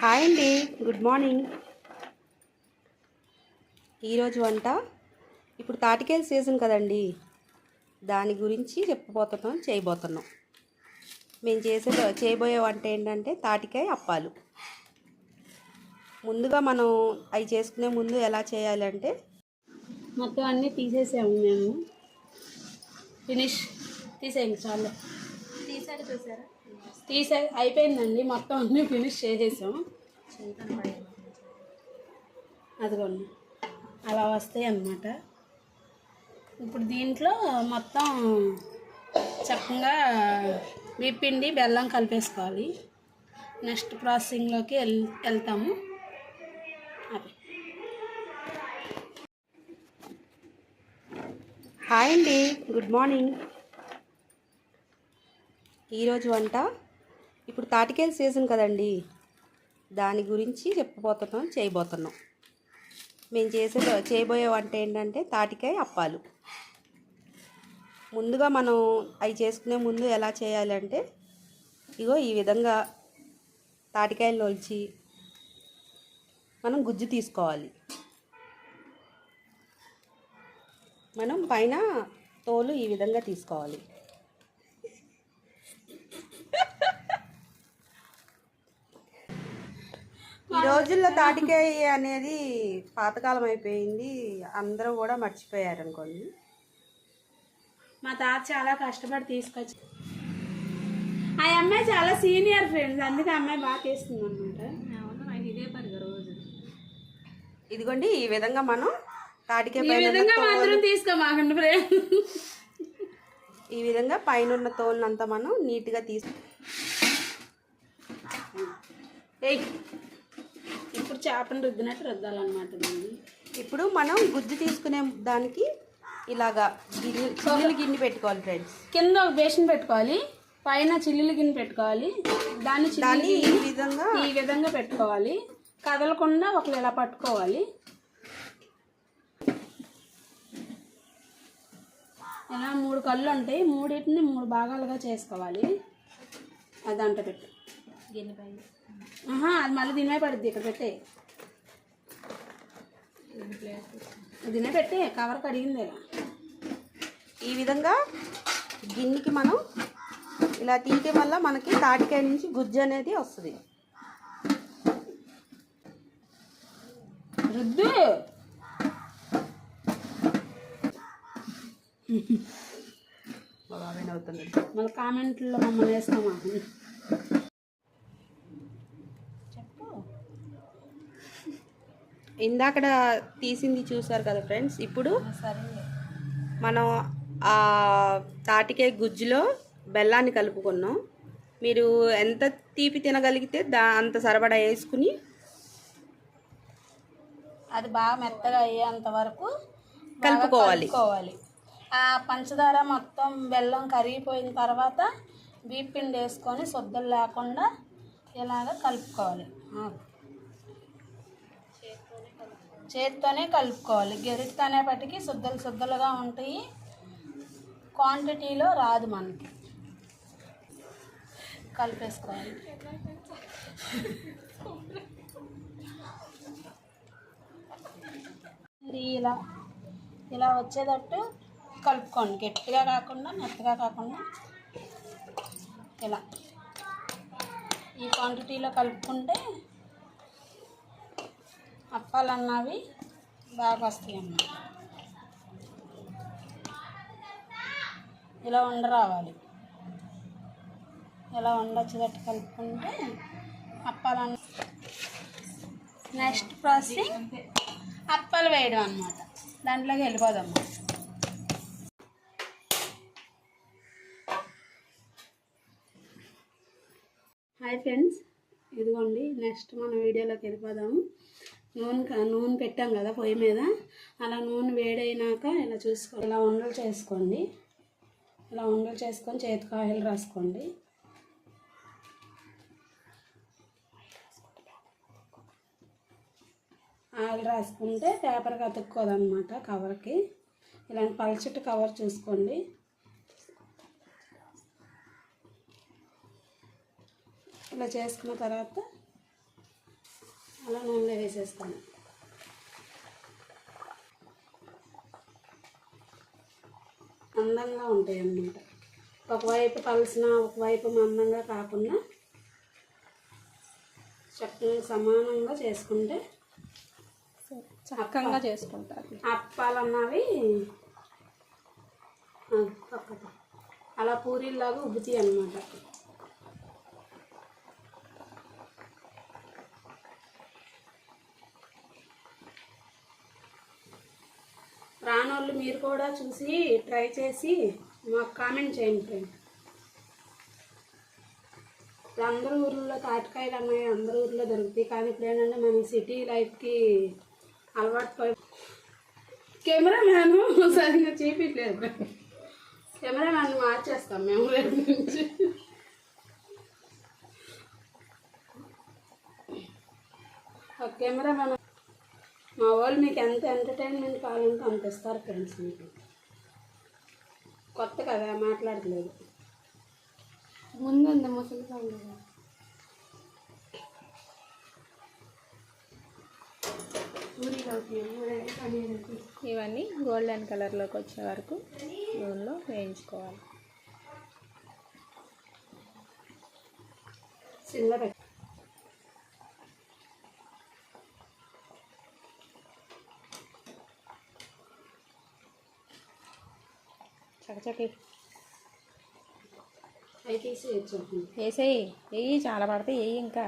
Hi అండి. Good morning. ఈరోజు వంట ఇప్పుడు తాటికాయల సీజన్ కదండి. దాని గురించి చెప్పబోతున్నాం చేయబోతున్నాం. మేము చేసే చేయబోయే వంట ఏంటంటే తాటికాయ అప్పాలు. ముందుగా మనం అవి చేసుకునే ముందు ఎలా చేయాలంటే మొత్తం అన్నీ తీసేసాము మేము. ఫినిష్ తీసేయండి చాలు. తీసే అయిపోయిందండి. మొత్తం అన్నీ ఫినిష్ చేసేసాం. అదిగోండి. అలా వస్తాయి అన్నమాట. ఇప్పుడు దీంట్లో మొత్తం చక్కగా విప్పిండి బెల్లం కలిపేసుకోవాలి. నెక్స్ట్ ప్రాసెసింగ్లోకి వెల్ వెళ్తాము. అది. హాయ్ అండి. Good morning. ఈరోజు వంట. ఇప్పుడు తాటికాయల సీజన్ కదండి. దాని గురించి చెప్పబోతున్నాం చేయబోతున్నాం. మేము చేసే చేయబోయే వంట ఏంటంటే తాటికాయ అప్పాలు. ముందుగా మనం అవి చేసుకునే ముందు ఎలా చేయాలంటే ఇగో ఈ విధంగా తాటికాయలు నొలిచి మనం గుజ్జు తీసుకోవాలి. మనం పైన తోలు ఈ విధంగా తీసుకోవాలి ఈ రోజుల్లో తాటికాయ అనేది పాతకాలం అయిపోయింది. అందరూ కూడా మర్చిపోయారు అనుకోండి. మా తాత చాలా కష్టపడి తీసుకొచ్చి ఆ అమ్మాయి చాలా సీనియర్ ఫ్రెండ్స్. అందుకే అమ్మాయి బాగా చేస్తుంది అనమాట ఇదే పని రోజు. ఇదిగోండి ఈ విధంగా మనం తాటికాయ ఈ విధంగా మాత్రం తీసుకోమాకండి ఈ విధంగా పైన ఉన్న తోలునంతా మనం నీట్గా తీసి ఏయ్ ఇప్పుడు చేపను రుద్దినట్టు రుద్దాలన్నమాట దీన్ని ఇప్పుడు మనం గుజ్జు తీసుకునే దానికి ఇలాగా గిన్నె చిల్లులు గిన్నె పెట్టుకోవాలి ఫ్రెండ్స్ కింద ఒక బేషన్ పెట్టుకోవాలి. పైన చిల్లులు గిన్నె పెట్టుకోవాలి. దాన్ని చిల్లులు దాన్ని ఈ గిన్నె విధంగా ఈ విధంగా పెట్టుకోవాలి. కదలకుండా ఒకరు ఇలా పట్టుకోవాలి. ఇలా మూడు కళ్ళు ఉంటాయి. మూడింటిని మూడు భాగాలుగా చేసుకోవాలి. అది దాంట్లో పెట్టు. ఆహా అది మళ్ళీ దీని మీద పడుద్ది ఇక్కడ పెట్టే. దీనే పెట్టే కవర్ కడిగింది. ఈ విధంగా గిన్నెకి మనం ఇలా తీయటం వల్ల మనకి తాటికాయ నుంచి గుజ్జు అనేది వస్తుంది. రుద్దు. బాగా అవుతుంది మళ్ళీ కామెంట్లో మమ్మల్ని వేస్తామా? ఇందాకడ తీసింది చూసారు కదా ఫ్రెండ్స్? ఇప్పుడు సరే. మనం ఆ తాటికాయ గుజ్జులో బెల్లాన్ని కలుపుకున్నాం. మీరు ఎంత తీపి తినగలిగితే దా అంత సరబడా వేసుకుని అది బాగా మెత్తగా అయ్యేంత వరకు కలుపుకోవాలి. కలుపుకోవాలి. ఆ పంచదార మొత్తం బెల్లం కరిగిపోయిన తర్వాత బీప్ పిండి వేసుకొని శుద్ధలు లేకుండా ఇలాగ కలుపుకోవాలి. చేత్తోనే కలుపుకోవాలి. గెరిట్ అనేపటికి శుద్ధలు శుద్ధలుగా ఉంటాయి. క్వాంటిటీలో రాదు మనకి. కలిపేసుకోవాలి. ఇది ఇలా ఇలా వచ్చేటట్టు కలుపుకోండి. గట్టిగా కాకుండా మెత్తగా కాకుండా ఇలా. ఈ క్వాంటిటీలో కలుపుకుంటే అప్పాలు అన్నవి బాగా వస్తాయి అన్నమాట ఇలా ఉండరావాలి ఇలా ఉండొచ్చేటట్టు కలుపుకుంటే అప్పాలన్న నెక్స్ట్ ప్రాసెసింగ్ అప్పాలు వేయడం అన్నమాట. దాంట్లోకి వెళ్ళిపోదాం హాయ్ ఫ్రెండ్స్ ఇదిగోండి నెక్స్ట్ మన వీడియోలోకి వెళ్ళిపోదాము. నూనె నూనె పెట్టాం కదా పొయ్యి మీద. అలా నూనె వేడైనాక ఇలా చూసుకో ఇలా ఉండలు చేసుకోండి. ఇలా ఉండలు చేసుకొని చేతికి ఆయిల్ రాసుకోండి. ఆయిల్ రాసుకుంటే పేపర్కి అతుక్కోదన్నమాట కవర్కి. ఇలాంటి పలచటి కవర్ చూసుకోండి. ఇలా చేసుకున్న తర్వాత అలా నూనెలో వేసేస్తాను. అందంగా ఉంటాయి అన్నమాట ఒకవైపు పలసిన ఒకవైపు మందంగా కాకుండా చక్కగా సమానంగా చేసుకుంటే చక్కగా చేసుకుంటారు. అప్పాలు అన్నవి ఆ, పక్కకు. అలా పూరీలాగా ఉబ్బుతాయి అన్నమాట రానోళ్ళు మీరు కూడా చూసి ట్రై చేసి మాకు కామెంట్ చేయండి ఫ్రెండ్. ఇప్పుడు అందరు ఊర్లో తాటికాయలు అన్నాయి అందరు ఊర్లో దొరుకుతాయి. కానీ ఇప్పుడు ఏంటంటే మన సిటీ లైఫ్కి అలవాటు పోయి కెమెరా మ్యాన్ సరిగ్గా చూపించలేదు కెమెరా మ్యాన్ మార్చేస్తాం మేము రేపు నుంచి. కెమెరా మ్యాన్ మా వాళ్ళు మీకు ఎంత ఎంటర్టైన్మెంట్ కావాలంటే అంత ఇస్తారు ఫ్రెండ్స్ మీకు. కొత్త కదా మాట్లాడలేదు ముందు ఉంది ముసలి పండుగ. ఇవన్నీ గోల్డెన్ కలర్లోకి వచ్చే వరకు నూనెలో వేయించుకోవాలి. చకచకి. వేసేయి. వెయ్యి చాలా పడతాయి. వెయ్యి ఇంకా.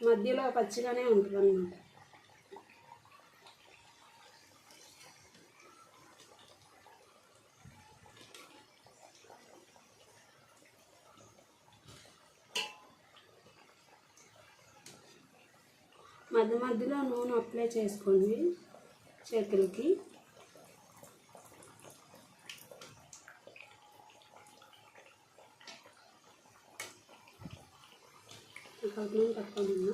మధ్యలో పచ్చిగానే ఉంటుంది అన్నమాట మధ్య మధ్యలో నూనె అప్లై చేసుకోండి. చేతులకి. కలుపుని పట్టుకోమన్నా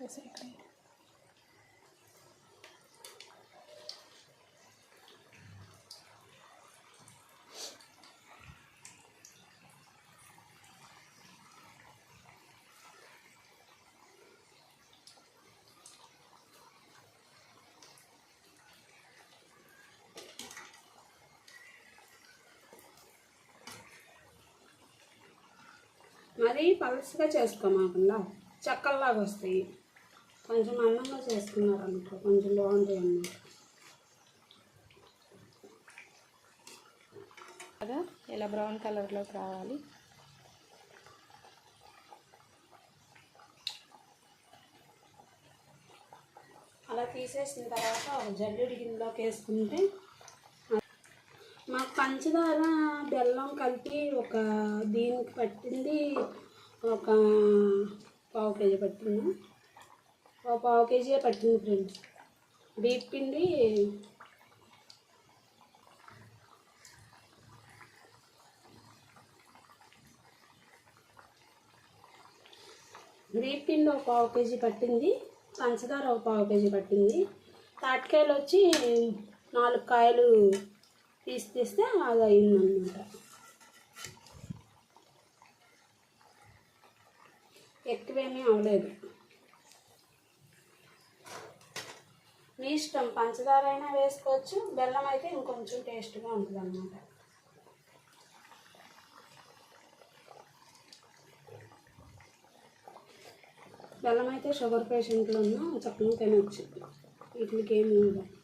వేసేయి ఇక్కడ. మరీ పలసగా చేసుకోమాకుండా చెక్కల్లాగా వస్తాయి. కొంచెం అందంగా చేసుకున్నారు అనుకో కొంచెం బాగుంటాయి అన్నమాట. కదా ఇలా బ్రౌన్ కలర్లోకి రావాలి. అలా తీసేసిన తర్వాత ఒక జల్లెడి గిన్నెలోకి వేసుకుంటే మాకు పంచదార బెల్లం కలిపి ఒక దీనికి పట్టింది ఒక పావు కేజీ పట్టింది. ఒక పావు కేజీ పట్టింది ఫ్రెండ్స్. బీప్ పిండి పిండి ఒక పావు కేజీ పట్టింది. పంచదార ఒక పావు కేజీ పట్టింది. తాటికాయలు వచ్చి నాలుగు కాయలు తీసి తీస్తే అది అయిందనమాట ఎక్కువేమీ అవ్వలేదు మీ ఇష్టం పంచదార అయినా వేసుకోవచ్చు బెల్లం అయితే ఇంకొంచెం టేస్ట్గా ఉంటుంది అన్నమాట బెల్లం అయితే షుగర్ పేషెంట్లు ఉన్న చక్కగా తినొచ్చు వీటికి ఏమి ఉండదు.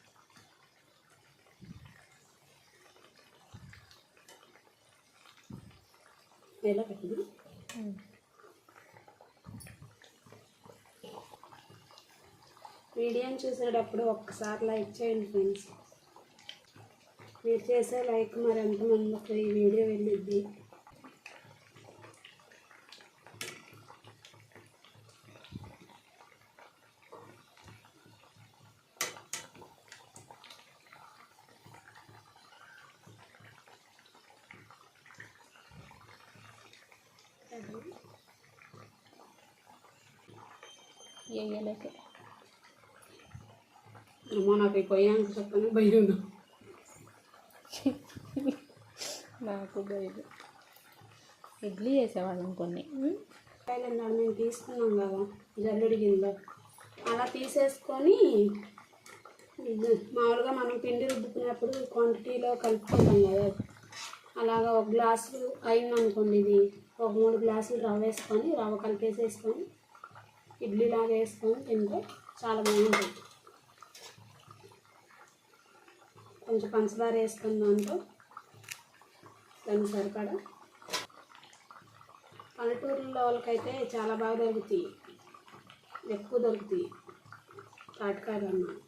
ఎలా పెట్టింది? వీడియోని చూసేటప్పుడు ఒక్కసారి లైక్ చేయండి ఫ్రెండ్స్. మీరు చేసే లైక్ మరి ఎంతమందికి ఈ వీడియో వెళ్ళిద్ది వేయలేకే అమ్మో నాకు ఈ పొయ్యానికి చెప్పని భయం నాకు భయం. ఇడ్లీ చేసేవాళ్ళం కొన్ని. ఉమ్. కాయలు మేము తీసుకున్నాం కదా జల్లెడి గిన్నెలో అలా తీసేసుకొని మామూలుగా మనం పిండి రుబ్బుకున్నప్పుడు క్వాంటిటీలో కలుపుకుంటాం కదా. అలాగా ఒక గ్లాసు అయిందనుకోండి ఇది. ఒక మూడు గ్లాసులు రవ్వ వేసుకొని రవ్వ కలిపేసేసుకొని ఇడ్లీలాగా వేసుకొని తింటే చాలా బాగుంటుంది. కొంచెం పంచదార వేసుకున్న దాంట్లో దానికి సరిపడా పల్లెటూరులో వాళ్ళకైతే చాలా బాగా దొరుకుతాయి. ఎక్కువ దొరుకుతాయి. తాటికాయలు అన్నమాట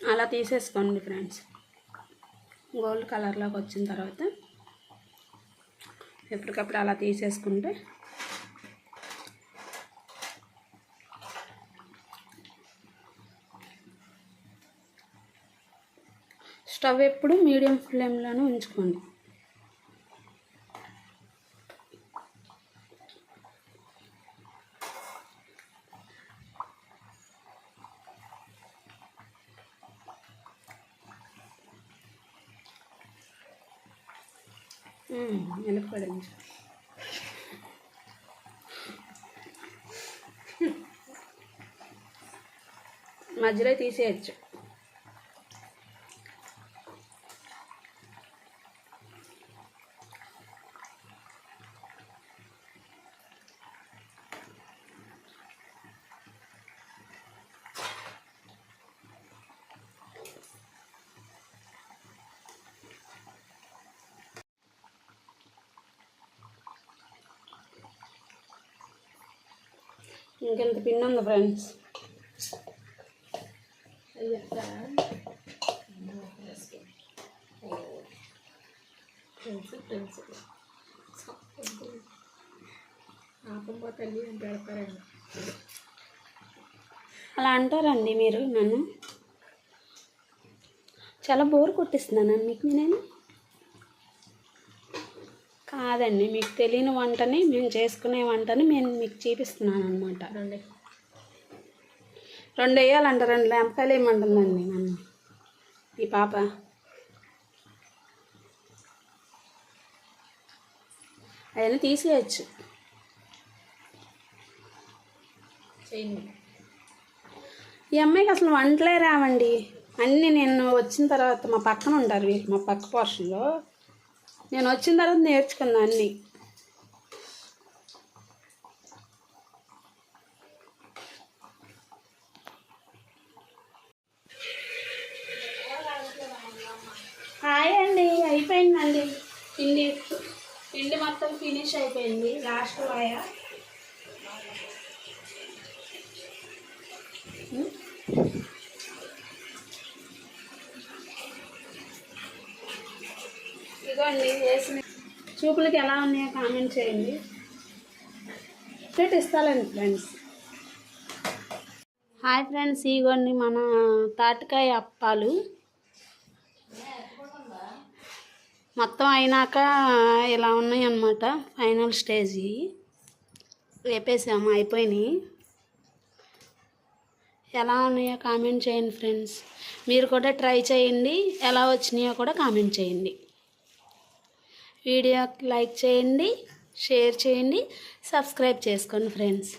అలా తీసేసుకోండి ఫ్రెండ్స్. గోల్డ్ కలర్లోకి వచ్చిన తర్వాత ఎప్పటికప్పుడు అలా తీసేసుకుంటే స్టవ్ ఎప్పుడు మీడియం ఫ్లేమ్లోనే ఉంచుకోండి. వెనకపడండి మధ్యలో తీసేయచ్చు ఇంకెంత పిండి ఉంది ఫ్రెండ్స్? అలా అంటారండి మీరు నన్ను? చాలా బోర్ కొట్టిస్తున్నాను మీకు నేను కాదండి మీకు తెలియని వంటని మేము చేసుకునే వంటని నేను మీకు చూపిస్తున్నాను అనమాట రండి. రెండు వేయాలంట రెండు లేంపకాయలు వేయమంటుందండి నన్ను? ఈ పాప. అవన్నీ తీసేయచ్చు. ఈ అమ్మాయికి అసలు వంటలే రావండి. అన్నీ నేను వచ్చిన తర్వాత మా పక్కన ఉంటారు వీళ్ళు మా పక్క పోర్షన్లో. నేను వచ్చిన తర్వాత నేర్చుకున్నా అన్నీ. హాయ్ అండి అయిపోయిందండి. పిండి పిండి మొత్తం ఫినిష్ అయిపోయింది లాస్ట్ వాయ ఇదిగోండి వేసిన చూపులకి ఎలా ఉన్నాయో కామెంట్ చేయండి. ప్లేట్ ఇస్తాలండి ఫ్రెండ్స్ హాయ్ ఫ్రెండ్స్ ఇగోండి మన తాటికాయ అప్పాలు. మొత్తం అయినాక ఇలా ఉన్నాయి అన్నమాట ఫైనల్ స్టేజ్ వేపేసాము అయిపోయినాయి. ఎలా ఉన్నాయో కామెంట్ చేయండి ఫ్రెండ్స్ మీరు కూడా ట్రై చేయండి ఎలా వచ్చినాయో కూడా కామెంట్ చేయండి. వీడియోకి లైక్ చేయండి షేర్ చేయండి సబ్స్క్రైబ్ చేసుకోండి ఫ్రెండ్స్.